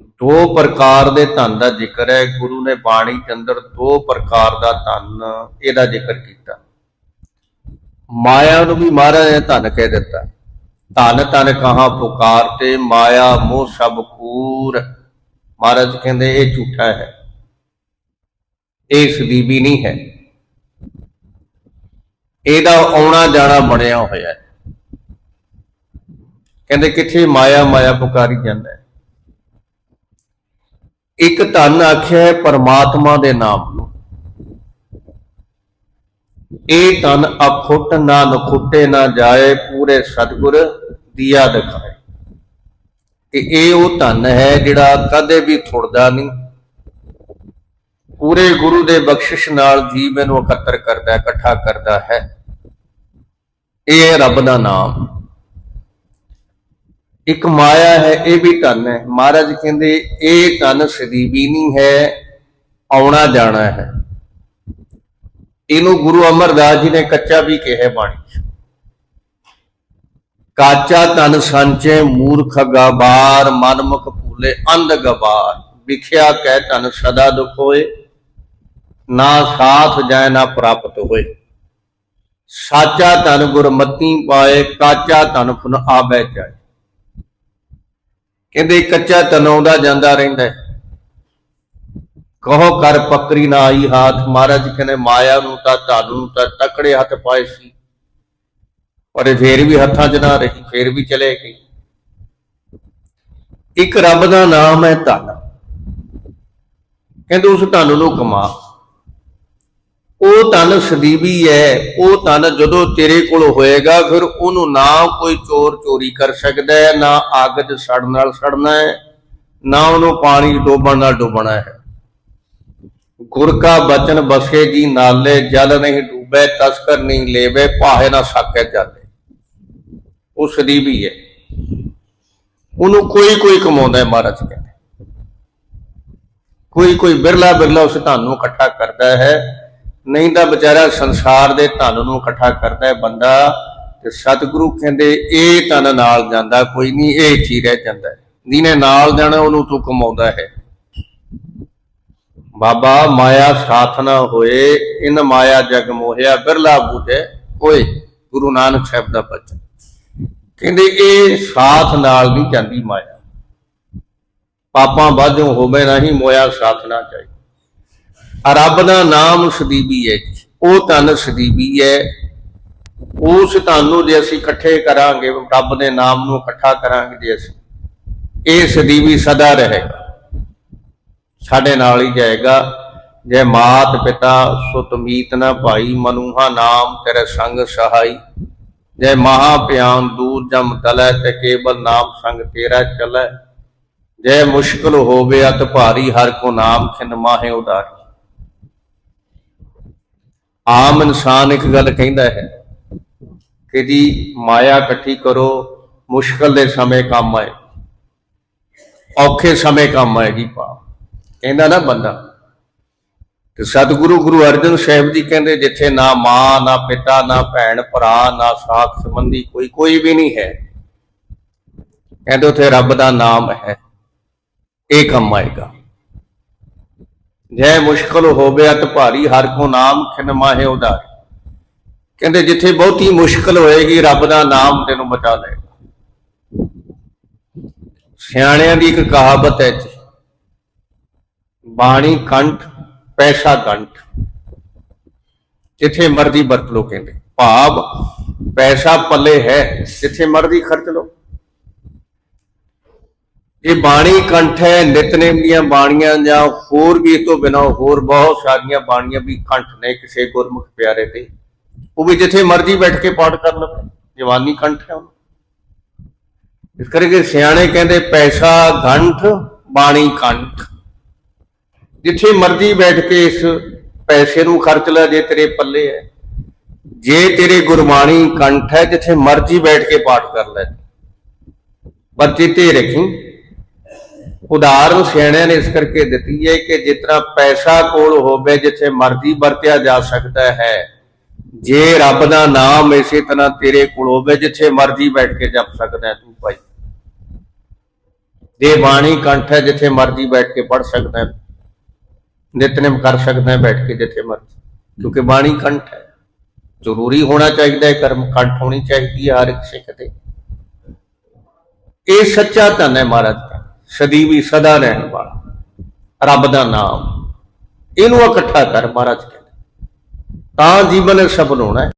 ਦੋ ਪ੍ਰਕਾਰ ਦੇ ਧਨ ਦਾ ਜ਼ਿਕਰ ਹੈ। ਗੁਰੂ ਨੇ ਬਾਣੀ ਦੇ ਅੰਦਰ ਦੋ ਪ੍ਰਕਾਰ ਦਾ ਧਨ ਇਹਦਾ ਜ਼ਿਕਰ ਕੀਤਾ। ਮਾਇਆ ਨੂੰ ਵੀ ਮਹਾਰਾਜ ਨੇ ਧਨ ਕਹਿ ਦਿੱਤਾ। ਧਨ ਧਨ ਕਹਾ ਪੁਕਾਰ ਤੇ ਮਾਇਆ ਮੋਹ ਸਭ ਕੂਰ। ਮਹਾਰਾਜ ਕਹਿੰਦੇ ਇਹ ਝੂਠਾ ਹੈ। ਇਹ ਸਦੀਬੀ ਨਹੀਂ ਹੈ। ਇਹਦਾ ਆਉਣਾ ਜਾਣਾ ਬਣਿਆ ਹੋਇਆ ਹੈ। ਕਹਿੰਦੇ ਕਿੱਥੇ ਮਾਇਆ ਮਾਇਆ ਪੁਕਾਰੀ ਜਾਂਦਾ ਹੈ। ਇੱਕ ਧਨ ਆਖਿਆ ਹੈ ਪਰਮਾਤਮਾ ਦੇ ਨਾਮ ਨੂੰ। ਇਹ ਧਨ ਅਖੁੱਟ ਨਾ ਨਖੁੱਟੇ ਨਾ ਜਾਏ, ਪੂਰੇ ਸਤਿਗੁਰ ਦੀਆ ਦਿਖਾਏ। ਤੇ ਇਹ ਉਹ ਧਨ ਹੈ ਜਿਹੜਾ ਕਦੇ ਵੀ ਥੁੜਦਾ ਨਹੀਂ। ਪੂਰੇ ਗੁਰੂ ਦੇ ਬਖਸ਼ਿਸ਼ ਨਾਲ ਜੀਵ ਨੂੰ ਇਕੱਤਰ ਕਰਦਾ, ਇਕੱਠਾ ਕਰਦਾ ਹੈ। ਇਹ ਹੈ ਰੱਬ ਦਾ ਨਾਮ। ਇੱਕ ਮਾਇਆ ਹੈ, ਇਹ ਵੀ ਧਨ ਹੈ। ਮਹਾਰਾਜ ਕਹਿੰਦੇ, ਇਹ ਧਨ ਸਦੀਵੀ ਨਹੀਂ ਹੈ, ਆਉਣਾ ਜਾਣਾ ਹੈ। ਇਹਨੂੰ ਗੁਰੂ ਅਮਰਦਾਸ ਜੀ ਨੇ ਕੱਚਾ ਵੀ ਕਿਹਾ ਬਾਣੀ ਕਾਚਾ ਤਨ ਸੰਚੇ ਮੂਰਖ ਗਵਾਰ ਮਨਮੁਖ ਭੂਲੇ ਅੰਧ ਗਵਾਰ ਵਿਖਿਆ ਕਹਿ ਤਨ ਸਦਾ ਦੁਖ ਹੋਏ, ਨਾ ਸਾਥ ਜਾਏ, ਨਾ ਪ੍ਰਾਪਤ ਹੋਏ। ਸਾਚਾ ਤਨ ਗੁਰਮਤੀ ਪਾਏ, ਕਾਚਾ ਤਨ ਫੁਨ ਆਬੈ ਜਾਏ। ਕਹਿੰਦੇ ਕੱਚਾ ਤਨਾਉਂਦਾ ਜਾਂਦਾ ਰਹਿੰਦਾ ਹੈ। ਕਹੋ ਕਰ ਪੱਕਰੀ ਨਾ ਆਈ ਹਾਥ, ਮਹਾਰਾਜ ਕਹਿੰਦੇ ਮਾਇਆ ਨੂੰ ਤਾਂ ਧਨ ਨੂੰ ਤਾਂ ਤਕੜੇ ਹੱਥ ਪਾਏ ਸੀ। ਪਰ ਇਹ ਫੇਰ ਵੀ ਹੱਥਾਂ 'ਚ ਨਾ ਰਹੀ, ਫੇਰ ਵੀ ਚਲੇ ਗਈ। ਇੱਕ ਰੱਬ ਦਾ ਨਾਮ ਹੈ ਧਨ। ਕਹਿੰਦੇ ਉਸ ਧਨ ਨੂੰ ਕਮਾ। ਉਹ ਧਨ ਸਦੀਵੀ ਹੈ ਉਹ ਧਨ ਜਦੋਂ ਤੇਰੇ ਕੋਲ ਹੋਏਗਾ, ਫਿਰ ਉਹਨੂੰ ਨਾ ਕੋਈ ਚੋਰ ਚੋਰੀ ਕਰ ਸਕਦਾ ਹੈ ਨਾ ਅੱਗ 'ਚ ਸੜਨ ਨਾਲ ਸੜਨਾ ਹੈ ਨਾ ਉਹਨੂੰ ਪਾਣੀ 'ਚ ਡੋਬਣ ਨਾਲ ਡੁੱਬਣਾ ਹੈ ਗੁਰ ਕਾ ਬਚਨ ਬਸੇ ਜੀ ਨਾਲੇ, ਜਲ ਨਹੀਂ ਡੂਬੇ, ਤਸਕਰ ਨਹੀਂ ਲੇਵੇ ਭਾਏ ਨਾ ਸਾਕੇ ਜਾਂਦੇ ਉਹ ਸਦੀਵੀ ਹੈ ਉਹਨੂੰ ਕੋਈ ਕੋਈ ਕਮਾਉਂਦਾ ਹੈ ਮਹਾਰਾਜ ਕਹਿੰਦੇ। ਕੋਈ ਕੋਈ ਬਿਰਲਾ ਬਿਰਲਾ ਉਸ ਧਨ ਨੂੰ ਇਕੱਠਾ ਕਰਦਾ ਹੈ ਨਹੀਂ ਤਾਂ ਵਿਚਾਰਾ ਸੰਸਾਰ ਦੇ ਧਨ ਨੂੰ ਇਕੱਠਾ ਕਰਦਾ ਹੈ ਬੰਦਾ ਤੇ ਸਤਿਗੁਰੂ ਕਹਿੰਦੇ ਇਹ ਧਨ ਨਾਲ ਜਾਂਦਾ, ਕੋਈ ਨਹੀਂ, ਇਹ ਚੀ ਰਹਿ ਜਾਂਦਾ ਹੈ। ਜਿਹਨੇ ਨਾਲ ਜਾਣਾ, ਉਹਨੂੰ ਤੂੰ ਕਮਾਉਂਦਾ ਹੈ। ਬਾਬਾ, ਮਾਇਆ ਸਾਥ ਨਾ ਹੋਏ, ਇਨ ਮਾਇਆ ਜਗ ਮੋਹਿਆ, ਬਿਰਲਾ ਬੂਝੇ ਓਏ ਗੁਰੂ ਨਾਨਕ ਸਾਹਿਬ ਦਾ ਬਚਨ। ਕਹਿੰਦੇ ਇਹ ਸਾਥ ਨਾਲ ਨਹੀਂ ਜਾਂਦੀ ਮਾਇਆ। ਪਾਪਾਂ ਬਾਝੋਂ ਹੋਵੇ ਨਹੀਂ ਮੋਇਆ ਸਾਥ ਨਾ ਚਾਹੀਦਾ ਰੱਬ ਦਾ ਨਾਮ ਸਦੀਵੀ ਹੈ ਜੀ। ਉਹ ਤਨ ਸਦੀਵੀ ਹੈ ਉਸ ਧਨ ਨੂੰ ਜੇ ਅਸੀਂ ਇਕੱਠੇ ਕਰਾਂਗੇ, ਰੱਬ ਦੇ ਨਾਮ ਨੂੰ ਇਕੱਠਾ ਕਰਾਂਗੇ ਜੇ ਅਸੀਂ, ਇਹ ਸਦੀਵੀ ਸਦਾ ਰਹੇਗਾ। ਸਾਡੇ ਨਾਲ ਹੀ ਜਾਏਗਾ। ਜੈ ਮਾਤ ਪਿਤਾ ਸੁਤ ਮੀਤ ਨਾ ਭਾਈ, ਮਨੂਹਾ ਨਾਮ ਤੇਰੇ ਸੰਗ ਸਹਾਈ। ਜੈ ਮਹਾ ਪਿਆਨ ਦੂਰ ਜਮ ਤਲੈ, ਤੇ ਕੇਵਲ ਨਾਮ ਸੰਗ ਤੇਰਾ ਚਲੈ। ਜੈ ਮੁਸ਼ਕਲ ਹੋਵੇ, ਅਤ ਭਾਰੀ, ਹਰ ਕੋ ਨਾਮ ਖਿਨ ਮਾਹੇ ਉਦਾਰੀ ਆਮ ਇਨਸਾਨ ਇੱਕ ਗੱਲ ਕਹਿੰਦਾ ਹੈ ਕਿ ਜੀ ਮਾਇਆ ਇਕੱਠੀ ਕਰੋ, ਮੁਸ਼ਕਲ ਦੇ ਸਮੇਂ ਕੰਮ ਆਏ, ਔਖੇ ਸਮੇਂ ਕੰਮ ਆਏਗੀ ਪਾ ਕਹਿੰਦਾ ਨਾ ਬੰਦਾ, ਤੇ ਸਤਿਗੁਰੂ ਗੁਰੂ ਅਰਜਨ ਸਾਹਿਬ ਜੀ ਕਹਿੰਦੇ, ਜਿੱਥੇ ਨਾ ਮਾਂ, ਨਾ ਪਿਤਾ, ਨਾ ਭੈਣ, ਭਰਾ, ਨਾ ਸਾਥ ਸੰਬੰਧੀ ਕੋਈ ਕੋਈ ਵੀ ਨਹੀਂ ਹੈ, ਕਹਿੰਦੇ ਉਥੇ ਰੱਬ ਦਾ ਨਾਮ ਹੈ, ਇਹ ਕੰਮ ਆਏਗਾ। ਜੈ ਮੁਸ਼ਕਲ ਹੋਵੇ ਅਤ ਭਾਰੀ, ਹਰ ਕੋ ਨਾਮ ਖਿਨ ਮਾਹੇ ਉਦਾਰ ਕਹਿੰਦੇ, ਜਿੱਥੇ ਬਹੁਤੀ ਮੁਸ਼ਕਲ ਹੋਏਗੀ, ਰੱਬ ਦਾ ਨਾਮ ਤੈਨੂੰ ਬਚਾ ਲਏਗਾ ਸਿਆਣਿਆਂ ਦੀ ਇੱਕ ਕਹਾਵਤ ਹੈ ਜੀ, ਬਾਣੀ ਕੰਠ, ਪੈਸਾ ਕੰਠ ਜਿੱਥੇ ਮਰਜ਼ੀ ਵਰਤ ਲੋ ਕਹਿੰਦੇ, ਭਾਵ ਪੈਸਾ ਪੱਲੇ ਹੈ, ਜਿੱਥੇ ਮਰਜ਼ੀ ਖਰਚ ਲੋ ਇਹ ਬਾਣੀ ਕੰਠ ਹੈ, ਨਿਤਨੇਮ ਦੀਆਂ ਬਾਣੀਆਂ ਜਾਂ ਹੋਰ ਵੀ ਇਸ ਤੋਂ ਬਿਨਾਂ ਹੋਰ ਬਹੁਤ ਸਾਰੀਆਂ ਬਾਣੀਆਂ ਵੀ ਕੰਠ ਨੇ ਕਿਸੇ ਗੁਰਮੁਖ ਪਿਆਰੇ ਤੇ। ਉਹ ਵੀ ਜਿੱਥੇ ਮਰਜ਼ੀ ਬੈਠ ਕੇ ਪਾਠ ਕਰ ਲਵੇ, ਜਵਾਨੀ ਕੰਠ ਹੈ ਇਸ ਕਰਕੇ ਸਿਆਣੇ ਕਹਿੰਦੇ ਪੈਸਾ, ਗੰਠ, ਬਾਣੀ ਕੰਠ। ਜਿੱਥੇ ਮਰਜ਼ੀ ਬੈਠ ਕੇ ਇਸ ਪੈਸੇ ਨੂੰ ਖਰਚ ਲੈ, ਜੇ ਤੇਰੇ ਪੱਲੇ ਹੈ। ਜੇ ਤੇਰੇ ਗੁਰਬਾਣੀ ਕੰਠ ਹੈ, ਜਿੱਥੇ ਮਰਜ਼ੀ ਬੈਠ ਕੇ ਪਾਠ ਕਰ ਲੈ। ਪਰ ਚੇਤੇ ਰੱਖੀ। ਉਦਾਹਰਨ ਸਿਆਣਿਆਂ ਨੇ ਇਸ ਕਰਕੇ ਦਿੱਤੀ ਹੈ ਕਿ ਜਿਤਨਾ ਪੈਸਾ ਕੋਲ ਹੋਵੇ ਜਿੱਥੇ ਮਰਜ਼ੀ ਵਰਤਿਆ ਜਾ ਸਕਦਾ ਹੈ, ਜੇ ਰੱਬ ਦਾ ਨਾਮ ਇਸੇ ਤਰ੍ਹਾਂ ਤੇਰੇ ਕੋਲ ਹੋਵੇ ਜਿੱਥੇ ਮਰਜ਼ੀ ਬੈਠ ਕੇ ਜਪ ਸਕਦਾ ਤੂੰ ਭਾਈ। ਜੇ ਬਾਣੀ ਕੰਠ ਹੈ ਜਿੱਥੇ ਮਰਜ਼ੀ ਬੈਠ ਕੇ ਪੜ ਸਕਦਾ ਹੈ, ਨਿਤਨੇਮ ਕਰ ਸਕਦਾ ਬੈਠ ਕੇ ਜਿੱਥੇ ਮਰਜ਼ੀ, ਕਿਉਂਕਿ ਬਾਣੀ ਕੰਠ ਹੈ। ਜ਼ਰੂਰੀ ਹੋਣਾ ਚਾਹੀਦਾ ਹੈ, ਕਰਮ ਕੰਠ ਹੋਣੀ ਚਾਹੀਦੀ ਹੈ ਹਰ ਇੱਕ ਸਿੱਖ ਦੇ ਇਹ ਸੱਚਾ ਧਨ ਹੈ ਮਹਾਰਾਜ। ਸਦੀਵੀ ਸਦਾ ਰਹਿਣ ਵਾਲਾ। ਰੱਬ ਦਾ ਨਾਮ। ਇਹਨੂੰ ਇਕੱਠਾ ਕਰ ਮਹਾਰਾਜ ਕਹਿੰਦੇ। ਤਾਂ ਜੀਵਨ ਸਫਲ ਹੋਣਾ